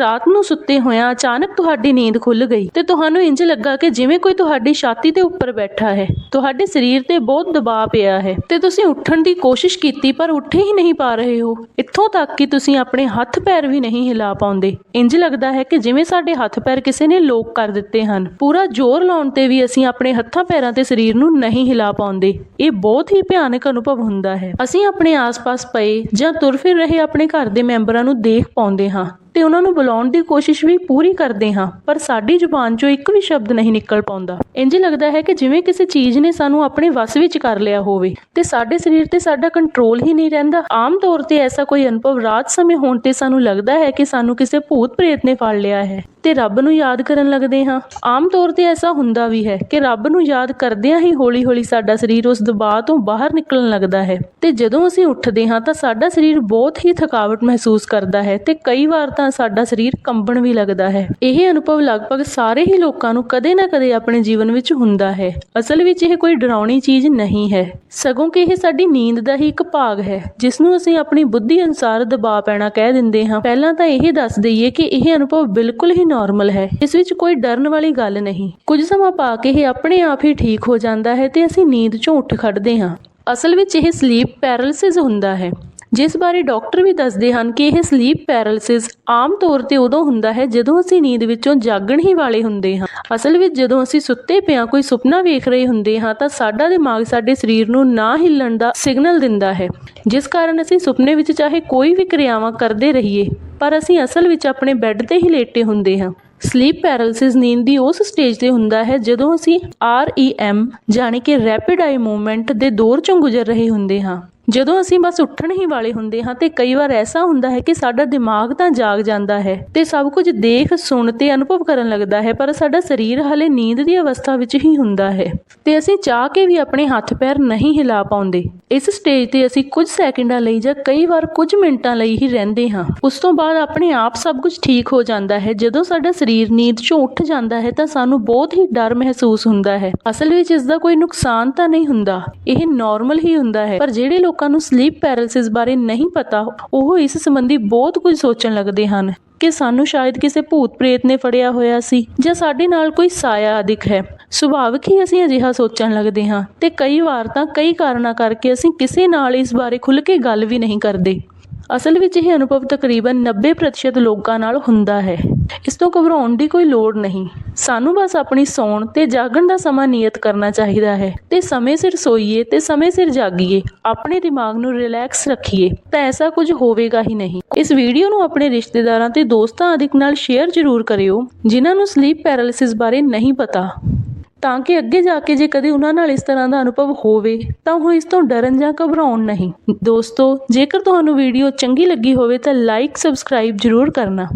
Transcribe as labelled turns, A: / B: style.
A: ਰਾਤ ਨੂੰ ਸੁੱਤੇ ਹੋਇਆਂ ਅਚਾਨਕ ਤੁਹਾਡੀ ਨੀਂਦ ਖੁੱਲ ਗਈ ਤੇ ਤੁਹਾਨੂੰ ਇੰਜ ਲੱਗਾ ਕਿ ਜਿਵੇਂ ਕੋਈ ਤੁਹਾਡੀ ਛਾਤੀ ਦੇ ਉੱਪਰ ਬੈਠਾ ਹੈ। ਤੁਹਾਡੇ ਸਰੀਰ ਤੇ ਬਹੁਤ ਦਬਾਅ ਪਿਆ ਹੈ ਤੇ ਤੁਸੀਂ ਉੱਠਣ ਦੀ ਕੋਸ਼ਿਸ਼ ਕੀਤੀ ਪਰ ਉੱਠ ਹੀ ਨਹੀਂ ਪਾ ਰਹੇ ਹੋ। ਇੱਥੋਂ ਤੱਕ ਕਿ ਤੁਸੀਂ ਆਪਣੇ ਹੱਥ ਪੈਰ ਵੀ ਨਹੀਂ ਹਿਲਾ ਪਾਉਂਦੇ। ਇੰਜ ਲੱਗਦਾ ਹੈ ਕਿ ਜਿਵੇਂ ਸਾਡੇ ਹੱਥ ਪੈਰ ਕਿਸੇ ਨੇ ਲੋਕ ਕਰ ਦਿੱਤੇ ਹਨ। ਪੂਰਾ ਜ਼ੋਰ ਲਾਉਣ ਤੇ ਵੀ ਅਸੀਂ ਆਪਣੇ ਹੱਥਾਂ ਪੈਰਾਂ ਤੇ ਸਰੀਰ ਨੂੰ ਨਹੀਂ ਹਿਲਾ ਪਾਉਂਦੇ। ਇਹ ਬਹੁਤ ਹੀ ਭਿਆਨਕ ਅਨੁਭਵ ਹੁੰਦਾ ਹੈ। ਅਸੀਂ ਆਪਣੇ ਆਸ-ਪਾਸ ਪਏ ਜਾਂ ਤੁਰ ਫਿਰ ਰਹੇ ਆਪਣੇ ਘਰ ਦੇ ਮੈਂਬਰਾਂ ਨੂੰ ਦੇਖ ਪਾਉਂਦੇ ਹਾਂ। ਤੇ ਉਹਨਾਂ ਨੂੰ ਬੁਲਾਉਣ ਦੀ ਕੋਸ਼ਿਸ਼ ਵੀ ਪੂਰੀ ਕਰਦੇ ਹਾਂ, ਪਰ ਸਾਡੀ ਜ਼ੁਬਾਨ 'ਚੋਂ ਇੱਕ ਵੀ ਸ਼ਬਦ ਨਹੀਂ ਨਿਕਲ ਪਾਉਂਦਾ। ਇੰਜ ਲੱਗਦਾ ਹੈ ਕਿ ਜਿਵੇਂ ਕਿਸੇ ਚੀਜ਼ ਨੇ ਸਾਨੂੰ ਆਪਣੇ ਵੱਸ ਵਿੱਚ ਕਰ ਲਿਆ ਹੋਵੇ ਤੇ ਸਾਡੇ ਸਰੀਰ ਤੇ ਸਾਡਾ ਕੰਟਰੋਲ ਹੀ ਨਹੀਂ ਰਹਿੰਦਾ। ਆਮ ਤੌਰ ਤੇ ਐਸਾ ਕੋਈ ਅਨੁਭਵ ਰਾਤ ਸਮੇਂ ਹੋਣ ਤੇ ਸਾਨੂੰ ਲੱਗਦਾ ਹੈ ਕਿ ਸਾਨੂੰ ਕਿਸੇ ਭੂਤ ਪ੍ਰੇਤ ਨੇ ਫੜ ਲਿਆ ਹੈ। ਤੇ ਰੱਬ ਨੂੰ ਯਾਦ ਕਰਨ ਲੱਗਦੇ ਹਾਂ। ਆਮ ਤੌਰ ਤੇ ਐਸਾ ਹੁੰਦਾ ਵੀ ਹੈ ਕਿ ਰੱਬ ਨੂੰ ਯਾਦ ਕਰਦਿਆਂ ਹੀ ਹੌਲੀ-ਹੌਲੀ ਸਾਡਾ ਸਰੀਰ ਉਸ ਦਬਾਅ ਤੋਂ ਬਾਹਰ ਨਿਕਲਣ ਲੱਗਦਾ ਹੈ। ਤੇ ਜਦੋਂ ਅਸੀਂ ਉੱਠਦੇ ਹਾਂ ਤਾਂ ਸਾਡਾ ਸਰੀਰ ਬਹੁਤ ਹੀ ਥਕਾਵਟ ਮਹਿਸੂਸ ਕਰਦਾ ਹੈ ਤੇ ਕਈ ਵਾਰ ਤਾਂ ਸਾਡਾ ਸਰੀਰ ਕੰਬਣ ਵੀ ਲੱਗਦਾ ਹੈ। ਇਹ ਅਨੁਭਵ ਲਗਭਗ ਸਾਰੇ ਹੀ ਲੋਕਾਂ ਨੂੰ ਕਦੇ ਨਾ ਕਦੇ ਆਪਣੇ ਜੀਵਨ ਵਿੱਚ ਹੁੰਦਾ ਹੈ। ਅਸਲ ਵਿੱਚ ਇਹ ਕੋਈ ਡਰਾਉਣੀ ਚੀਜ਼ ਨਹੀਂ ਹੈ। ਸਗੋਂ ਕਿ ਇਹ ਸਾਡੀ ਨੀਂਦ ਦਾ ਹੀ ਇੱਕ ਭਾਗ ਹੈ, ਜਿਸ ਨੂੰ ਅਸੀਂ ਆਪਣੀ ਬੁੱਧੀ ਅਨੁਸਾਰ ਦਬਾਅ ਪੈਣਾ ਕਹਿ ਦਿੰਦੇ ਹਾਂ। ਪਹਿਲਾਂ ਤਾਂ ਇਹ ਦੱਸ ਦਈਏ ਕਿ ਇਹ ਅਨੁਭਵ ਬਿਲਕੁਲ ਹੀ ਨਾਰਮਲ ਹੈ। ਇਸ ਵਿੱਚ ਕੋਈ ਡਰਨ ਵਾਲੀ ਗੱਲ ਨਹੀਂ। ਕੁਝ ਸਮਾਂ ਪਾ ਕੇ ਇਹ ਆਪਣੇ ਆਪ ਹੀ ਠੀਕ ਹੋ ਜਾਂਦਾ ਹੈ ਤੇ ਅਸੀਂ ਨੀਂਦ ਚੋਂ ਉੱਠ ਖੜਦੇ ਹਾਂ। ਅਸਲ ਵਿੱਚ ਇਹ ਸਲੀਪ ਪੈਰਾਲਿਸਿਸ ਹੁੰਦਾ ਹੈ। ਜਿਸ ਬਾਰੇ ਡਾਕਟਰ ਵੀ ਦੱਸਦੇ ਹਨ ਕਿ ਇਹ ਸਲੀਪ ਪੈਰਾਲਿਸਿਸ ਆਮ ਤੌਰ ਤੇ ਉਦੋਂ ਹੁੰਦਾ ਹੈ ਜਦੋਂ ਅਸੀਂ ਨੀਂਦ ਵਿੱਚੋਂ ਜਾਗਣ ਹੀ ਵਾਲੇ ਹੁੰਦੇ ਹਾਂ। ਅਸਲ ਵਿੱਚ ਜਦੋਂ ਅਸੀਂ ਸੁੱਤੇ ਪਿਆ ਕੋਈ ਸੁਪਨਾ ਵੇਖ ਰਹੇ ਹੁੰਦੇ ਹਾਂ ਤਾਂ ਸਾਡਾ ਦਿਮਾਗ ਸਾਡੇ ਸਰੀਰ ਨੂੰ ਨਾ ਹਿੱਲਣ ਦਾ ਸਿਗਨਲ ਦਿੰਦਾ ਹੈ। ਜਿਸ ਕਾਰਨ ਅਸੀਂ ਸੁਪਨੇ ਵਿੱਚ ਚਾਹੇ ਕੋਈ ਵੀ ਕਿਰਿਆਵਾਂ ਕਰਦੇ ਰਹੀਏ, ਪਰ ਅਸੀਂ ਅਸਲ ਵਿੱਚ ਆਪਣੇ ਬੈੱਡ ਤੇ ਹੀ ਲੇਟੇ ਹੁੰਦੇ ਹਾਂ। ਸਲੀਪ ਪੈਰਾਲਿਸਿਸ ਨੀਂਦ ਦੀ ਉਸ ਸਟੇਜ ਤੇ ਹੁੰਦਾ ਹੈ ਜਦੋਂ ਅਸੀਂ ਆਰ ਈ ਐਮ ਜਾਣੀ ਕਿ ਰੈਪਿਡ ਆਈ ਮੂਵਮੈਂਟ ਦੇ ਦੌਰ ਚੋਂ ਗੁਜ਼ਰ ਰਹੇ ਹੁੰਦੇ ਹਾਂ। ਜਦੋਂ ਅਸੀਂ ਬਸ ਉੱਠਣ ਹੀ ਵਾਲੇ ਹੁੰਦੇ ਹਾਂ ਤੇ ਕਈ ਵਾਰ ਐਸਾ ਹੁੰਦਾ ਹੈ ਕਿ ਸਾਡਾ ਦਿਮਾਗ ਤਾਂ ਜਾਗ ਜਾਂਦਾ ਹੈ ਤੇ ਸਭ ਕੁਝ ਦੇਖ, ਸੁਣ ਤੇ ਅਨੁਭਵ ਕਰਨ ਲੱਗਦਾ ਹੈ, ਪਰ ਸਾਡਾ ਸਰੀਰ ਹਲੇ ਨੀਂਦ ਦੀ ਅਵਸਥਾ ਵਿੱਚ ਹੀ ਹੁੰਦਾ ਹੈ। ਤੇ ਅਸੀਂ ਚਾਹ ਕੇ ਵੀ ਆਪਣੇ ਹੱਥ ਪੈਰ ਨਹੀਂ ਹਿਲਾ ਪਾਉਂਦੇ। ਇਸ ਸਟੇਜ ਤੇ ਅਸੀਂ ਕੁਝ ਸੈਕਿੰਡਾਂ ਲਈ ਜਾਂ ਕਈ ਵਾਰ ਕੁਝ ਮਿੰਟਾਂ ਲਈ ਹੀ ਰਹਿੰਦੇ ਹਾਂ। ਉਸ ਤੋਂ ਬਾਅਦ ਆਪਣੇ ਆਪ ਸਭ ਕੁਝ ਠੀਕ ਹੋ ਜਾਂਦਾ ਹੈ। ਜਦੋਂ ਸਾਡਾ ਸਰੀਰ ਨੀਂਦ ਚੋਂ ਉੱਠ ਜਾਂਦਾ ਹੈ ਤਾਂ ਸਾਨੂੰ ਬਹੁਤ ਹੀ ਡਰ ਮਹਿਸੂਸ ਹੁੰਦਾ ਹੈ। ਅਸਲ ਵਿੱਚ ਇਸ ਦਾ ਕੋਈ ਨੁਕਸਾਨ ਤਾਂ ਨਹੀਂ ਹੁੰਦਾ। ਇਹ ਨਾਰਮਲ ਹੀ ਹੁੰਦਾ ਹੈ। ਪਰ ਜਿਹੜੇ ਲੋਕ ਨੂੰ ਸਲੀਪ ਪੈਰਾਲਿਸਿਸ ਬਾਰੇ ਨਹੀਂ ਪਤਾ, ਉਹ ਇਸ ਸੰਬੰਧੀ ਬਹੁਤ ਕੁਝ ਸੋਚਣ ਲੱਗਦੇ ਹਨ ਕਿ ਸਾਨੂੰ ਸ਼ਾਇਦ ਕਿਸੇ ਭੂਤ ਪ੍ਰੇਤ ਨੇ ਫੜਿਆ ਹੋਇਆ ਸੀ ਜਾਂ ਸਾਡੇ ਨਾਲ ਕੋਈ ਸਾਇਆ ਆਦਿਕ ਹੈ। ਸੁਭਾਵਿਕ ਹੀ ਅਸੀਂ ਅਜਿਹਾ ਸੋਚਣ ਲੱਗਦੇ ਹਾਂ ਤੇ ਕਈ ਵਾਰ ਤਾਂ ਕਈ ਕਾਰਨਾਂ ਕਰਕੇ ਅਸੀਂ ਕਿਸੇ ਨਾਲ ਇਸ ਬਾਰੇ ਖੁੱਲ੍ਹ ਕੇ ਗੱਲ ਵੀ ਨਹੀਂ ਕਰਦੇ। ਅਸਲ ਵਿੱਚ ਇਹ ਅਨੁਭਵ ਤਕਰੀਬਨ 90% ਲੋਕਾਂ ਨਾਲ ਹੁੰਦਾ ਹੈ। ਇਸ ਤੋਂ ਘਬਰਾਉਣ ਦੀ ਕੋਈ ਲੋੜ ਨਹੀਂ। ਸਾਨੂੰ ਬਸ ਆਪਣੀ ਸੌਣ ਤੇ ਜਾਗਣ ਦਾ ਸਮਾਂ ਨਿਯਤ ਕਰਨਾ ਚਾਹੀਦਾ ਹੈ। ਤੇ ਸਮੇਂ ਸਿਰ ਸੋਈਏ ਤੇ ਸਮੇਂ ਸਿਰ ਜਾਗੀਏ। ਆਪਣੇ ਦਿਮਾਗ ਨੂੰ ਰਿਲੈਕਸ ਰੱਖੀਏ। ਤਾਂ ਐਸਾ ਕੁਝ ਹੋਵੇਗਾ ਹੀ ਨਹੀਂ। ਇਸ ਵੀਡੀਓ ਨੂੰ ਆਪਣੇ ਰਿਸ਼ਤੇਦਾਰਾਂ ਤੇ ਦੋਸਤਾਂ ਆਦਿਕ ਨਾਲ ਸ਼ੇਅਰ ਜ਼ਰੂਰ ਕਰਿਓ, ਜਿਨ੍ਹਾਂ ਨੂੰ ਸਲੀਪ ਪੈਰਾਲਿਸਿਸ ਬਾਰੇ ਨਹੀਂ ਪਤਾ। ਤਾਂ ਕਿ ਅੱਗੇ ਜਾ ਕੇ ਜੇ ਕਦੇ ਉਹਨਾਂ ਨਾਲ ਇਸ ਤਰ੍ਹਾਂ ਦਾ ਅਨੁਭਵ ਹੋਵੇ, ਤਾਂ ਉਹ ਇਸ ਤੋਂ ਡਰਨ ਜਾਂ ਘਬਰਾਉਣ ਨਹੀਂ। ਦੋਸਤੋ, ਜੇਕਰ ਤੁਹਾਨੂੰ ਵੀਡੀਓ ਚੰਗੀ ਲੱਗੀ ਹੋਵੇ ਤਾਂ ਲਾਈਕ ਸਬਸਕ੍ਰਾਈਬ ਜ਼ਰੂਰ ਕਰਨਾ।